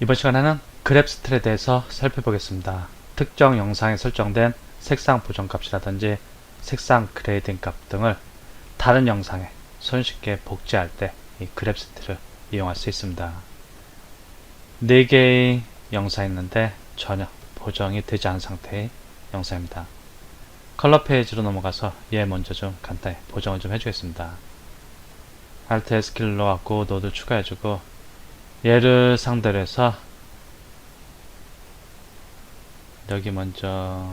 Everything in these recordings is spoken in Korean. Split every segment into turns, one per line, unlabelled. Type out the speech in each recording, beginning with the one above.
이번 시간에는 그랩 스틸에 대해서 살펴보겠습니다. 특정 영상에 설정된 색상 보정 값이라든지 색상 그레이딩 값 등을 다른 영상에 손쉽게 복제할 때 이 그랩 스틸을 이용할 수 있습니다. 4개의 영상이 있는데 전혀 보정이 되지 않은 상태의 영상입니다. 컬러 페이지로 넘어가서 얘 먼저 좀 간단히 보정을 좀 해주겠습니다. Alt S 키를 눌러갖고 노드 추가해주고 얘를 상대로 해서 여기 먼저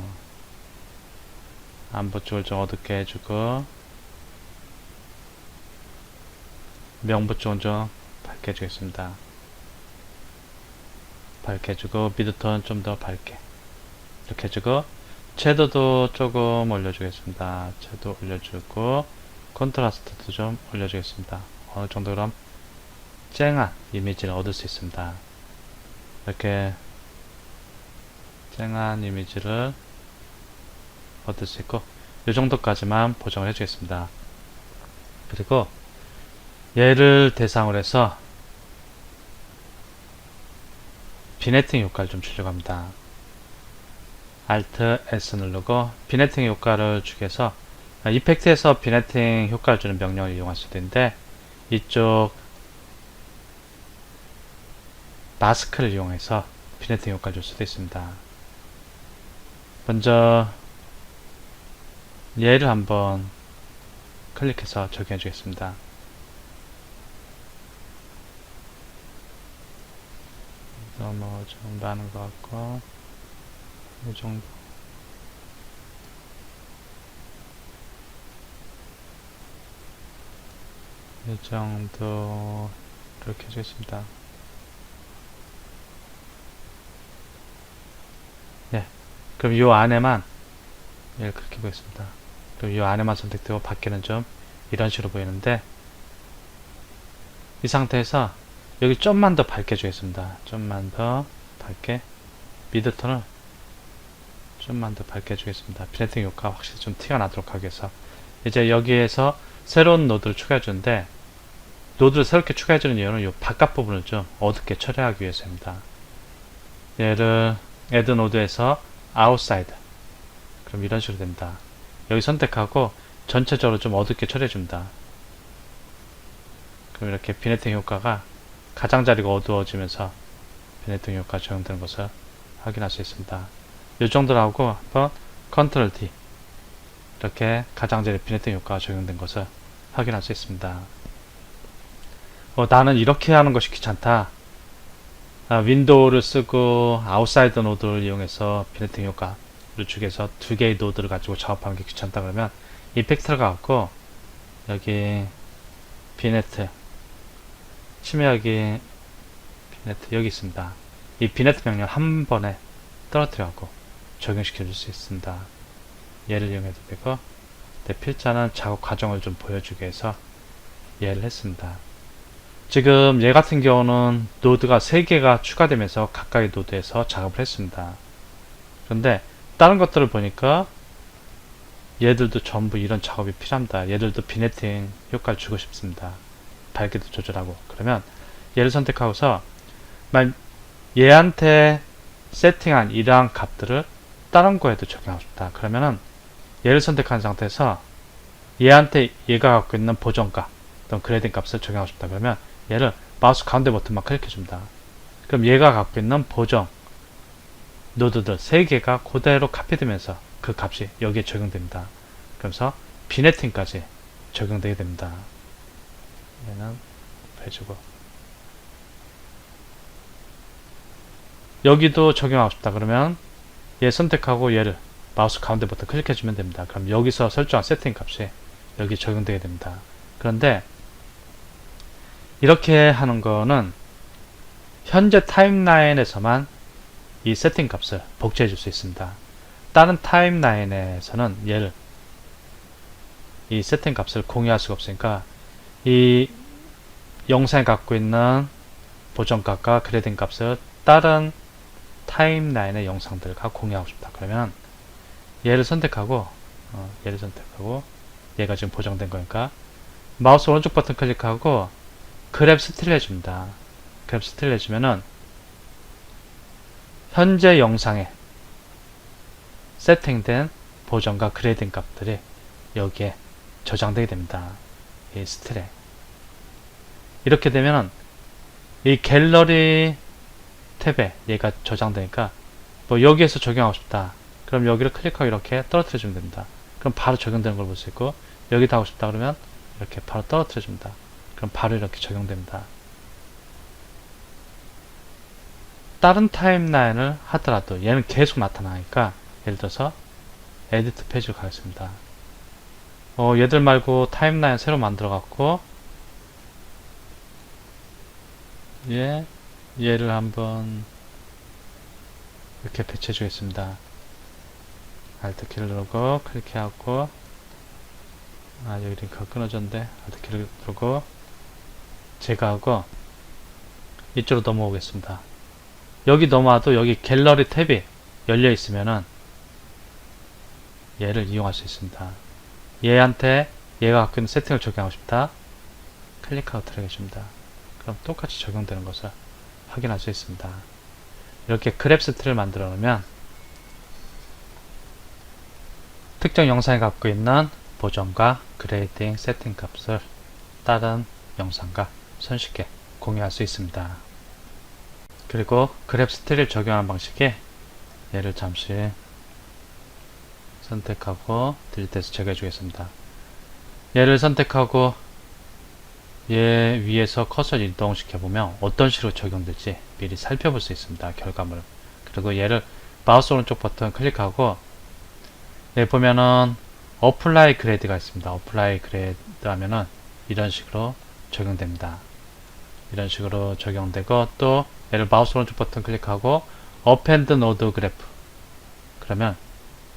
안보 쪽을 좀 어둡게 해주고 명부 쪽은 좀 밝게 해주겠습니다. 밝게 해주고 미드톤 좀 더 밝게 이렇게 해주고 채도도 조금 올려주겠습니다. 채도 올려주고 컨트라스트도 좀 올려주겠습니다. 어느 정도 그럼 쨍한 이미지를 얻을 수 있습니다. 이렇게 쨍한 이미지를 얻을 수 있고 이 정도까지만 보정을 해주겠습니다. 그리고 얘를 대상으로 해서 비네팅 효과를 좀 주려고 합니다. Alt S 누르고 비네팅 효과를 주기 위해서 이펙트에서 비네팅 효과를 주는 명령을 이용할 수도 있는데 이쪽 마스크를 이용해서 비네팅 효과를 줄 수도 있습니다. 먼저 얘를 한번 클릭해서 적용해 주겠습니다. 너무 좀 많은 것 같고 이 정도 이 정도 이렇게 해주겠습니다. 네, 그럼 이 안에만 얘를 그렇게 보겠습니다. 그럼 이 안에만 선택되고 밖에는 좀 이런 식으로 보이는데 이 상태에서 여기 좀만 더 밝게 주겠습니다. 좀만 더 밝게 미드 톤을 좀만 더 밝게 주겠습니다. 비네팅 효과 확실히 좀 티가 나도록 하기 위해서 이제 여기에서 새로운 노드를 추가해 주는데 노드를 새롭게 추가해 주는 이유는 이 바깥 부분을 좀 어둡게 처리하기 위해서입니다. 얘를 add 노드에서 outside 그럼 이런 식으로 됩니다. 여기 선택하고 전체적으로 좀 어둡게 처리해 줍니다. 그럼 이렇게 비네팅 효과가 가장자리가 어두워지면서 비네팅 효과 적용되는 것을 확인할 수 있습니다. 이 정도로 하고 한번 컨트롤 D 이렇게 가장자리 비네팅 효과가 적용된 것을 확인할 수 있습니다. 어, 나는 이렇게 하는 것이 귀찮다. 아, 윈도우를 쓰고 아웃사이드 노드를 이용해서 비네팅 효과를 주기 위해서 두 개의 노드를 가지고 작업하는 게 귀찮다 그러면 이펙트를 가갖고 여기 비네트 심의하기 비네트 여기 있습니다. 이 비네트 명령 한 번에 떨어뜨려 갖고 적용시켜 줄 수 있습니다. 얘를 이용해도 되고 내 필자는 작업 과정을 좀 보여주기 위해서 얘를 했습니다. 지금 얘 같은 경우는 노드가 3개가 추가되면서 각각의 노드에서 작업을 했습니다. 그런데 다른 것들을 보니까 얘들도 전부 이런 작업이 필요합니다. 얘들도 비네팅 효과를 주고 싶습니다. 밝기도 조절하고 그러면 얘를 선택하고서 만 얘한테 세팅한 이러한 값들을 다른 거에도 적용하고 싶다. 그러면은 얘를 선택한 상태에서 얘한테 얘가 갖고 있는 보정값 또는 그레이딩 값을 적용하고 싶다. 그러면 얘를 마우스 가운데 버튼만 클릭해 줍니다. 그럼 얘가 갖고 있는 보정 노드들 3개가 그대로 카피되면서 그 값이 여기에 적용됩니다. 그래서 비네팅까지 적용되게 됩니다. 얘는 해주고 여기도 적용하고 싶다 그러면 얘 선택하고 얘를 마우스 가운데 버튼 클릭해 주면 됩니다. 그럼 여기서 설정한 세팅 값이 여기 적용되게 됩니다. 그런데 이렇게 하는 거는 현재 타임라인에서만 이 세팅 값을 복제해 줄 수 있습니다. 다른 타임라인에서는 얘를 이 세팅 값을 공유할 수가 없으니까 이 영상에 갖고 있는 보정값과 그레이딩 값을 다른 타임라인의 영상들과 공유하고 싶다. 그러면 얘를 선택하고 어, 얘를 선택하고 얘가 지금 보정된 거니까 마우스 오른쪽 버튼 클릭하고 그랩 스틸 해줍니다. 그랩 스틸 해주면은 현재 영상에 세팅된 보정과 그레이딩 값들이 여기에 저장되게 됩니다. 이 스틸에. 이렇게 되면 이 갤러리 탭에 얘가 저장되니까 뭐 여기에서 적용하고 싶다. 그럼 여기를 클릭하고 이렇게 떨어뜨려 주면 됩니다. 그럼 바로 적용되는 걸 볼 수 있고 여기다 하고 싶다 그러면 이렇게 바로 떨어뜨려 줍니다. 그럼 바로 이렇게 적용됩니다. 다른 타임라인을 하더라도 얘는 계속 나타나니까 예를 들어서 에디트 페이지로 가겠습니다. 어, 얘들 말고 타임라인 새로 만들어 갖고 얘 얘를 한번 이렇게 배치해 주겠습니다. 알트 키를 누르고 클릭해갖고 아 여기 링크가 끊어졌는데 알트 키를 누르고 제가 하고 이쪽으로 넘어오겠습니다. 여기 넘어와도 여기 갤러리 탭이 열려 있으면은 얘를 이용할 수 있습니다. 얘한테 얘가 갖고 있는 세팅을 적용하고 싶다. 클릭하고 들어가겠습니다. 그럼 똑같이 적용되는 것을 확인할 수 있습니다. 이렇게 그랩스 틀을 만들어 놓으면 특정 영상이 갖고 있는 보정과 그레이딩 세팅 값을 다른 영상과 손쉽게 공유할 수 있습니다. 그리고 그랩 스틸을 적용하는 방식이 얘를 잠시 선택하고 딜리트해서 제거해 주겠습니다. 얘를 선택하고 얘 위에서 커서를 이동시켜 보면 어떤 식으로 적용될지 미리 살펴볼 수 있습니다. 결과물. 그리고 얘를 마우스 오른쪽 버튼 클릭하고 네 보면은 어플라이 그레이드가 있습니다. 어플라이 그레이드 하면은 이런 식으로 적용됩니다. 이런 식으로 적용되고 또 얘를 마우스 오른쪽 버튼 클릭하고 어펜드 노드 그래프 그러면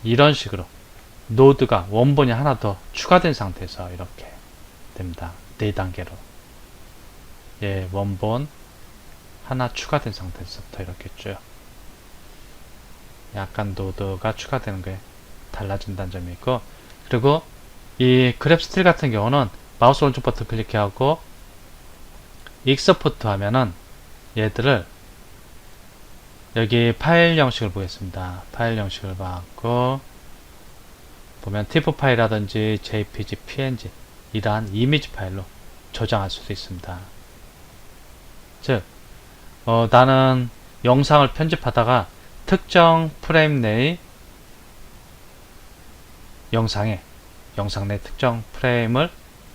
이런 식으로 노드가 원본이 하나 더 추가된 상태에서 이렇게 됩니다. 4단계로. 예, 원본 하나 추가된 상태에서부터 이렇게 쭉. 약간 노드가 추가되는 게 달라진다는 점이 있고 그리고 이 그랩 스틸 같은 경우는 마우스 오른쪽 버튼 클릭하고 익스포트 하면은 얘들을 여기 파일 형식을 보겠습니다. 파일 형식을 받고 보면 TIFF 파일이라든지 JPG, PNG 이러한 이미지 파일로 저장할 수도 있습니다. 즉, 어, 나는 영상을 편집하다가 특정 프레임 내의 영상에 영상 내 특정 프레임을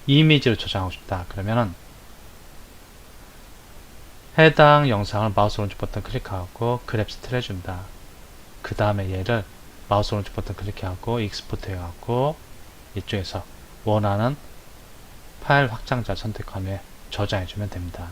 이미지로 저장하고 싶다. 그러면은 해당 영상을 마우스 오른쪽 버튼 클릭하고 그랩 스틸 해준다. 그 다음에 얘를 마우스 오른쪽 버튼 클릭하고 익스포트 해갖고 이쪽에서 원하는 파일 확장자 선택한 후에 저장해주면 됩니다.